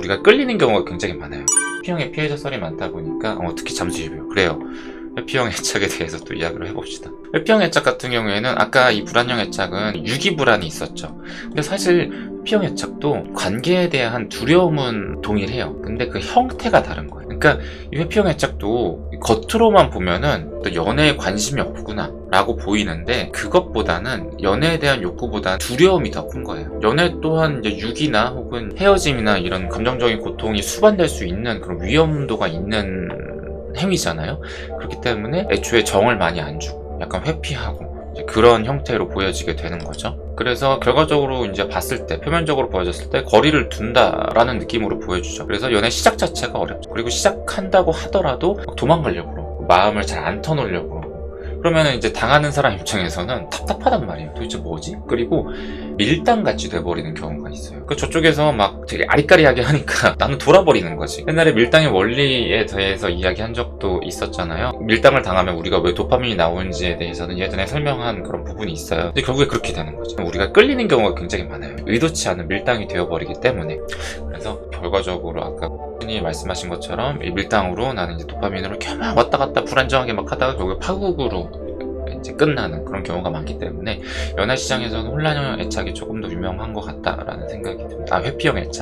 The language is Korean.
우리가 끌리는 경우가 굉장히 많아요. 회피형의 피해자 썰이 많다 보니까 어, 특히 잠수지병 그래요. 회피형 애착에 대해서 또 이야기를 해봅시다. 회피형 애착 같은 경우에는 아까 이 불안형 애착은 유기 불안이 있었죠. 근데 사실 회피형 애착도 관계에 대한 두려움은 동일해요. 근데 그 형태가 다른 거예요. 그러니까 이 회피형 애착도 겉으로만 보면은 또 연애에 관심이 없구나 라고 보이는데 그것보다는 연애에 대한 욕구보다 두려움이 더 큰 거예요. 연애 또한 이제 유기나 혹은 헤어짐이나 이런 감정적인 고통이 수반될 수 있는 그런 위험도가 있는 행위잖아요. 그렇기 때문에 애초에 정을 많이 안 주고 약간 회피하고 그런 형태로 보여지게 되는 거죠. 그래서 결과적으로 이제 봤을 때 표면적으로 보여졌을 때 거리를 둔다라는 느낌으로 보여주죠. 그래서 연애 시작 자체가 어렵죠. 그리고 시작한다고 하더라도 막 도망가려고 그러고 마음을 잘 안 터놓으려고 그러면 이제 당하는 사람 입장에서는 답답하단 말이에요. 도대체 뭐지? 그리고 밀당같이 돼버리는 경우가 있어요. 그 저쪽에서 막 되게 아리까리하게 하니까 나는 돌아버리는 거지. 옛날에 밀당의 원리에 대해서 이야기한 적도 있었잖아요. 밀당을 당하면 우리가 왜 도파민이 나오는지에 대해서는 예전에 설명한 그런 부분이 있어요. 근데 결국에 그렇게 되는 거죠. 우리가 끌리는 경우가 굉장히 많아요. 의도치 않은 밀당이 되어버리기 때문에. 그래서 결과적으로 아까 흔히 말씀하신 것처럼 이 밀당으로 나는 이제 도파민으로 이렇게 막 왔다 갔다 불안정하게 막 하다가 결국에 파국으로 이제 끝나는 그런 경우가 많기 때문에 연애 시장에서는 혼란형 애착이 조금 더 유명한 것 같다라는 생각이 듭니다. 아 회피형 애착.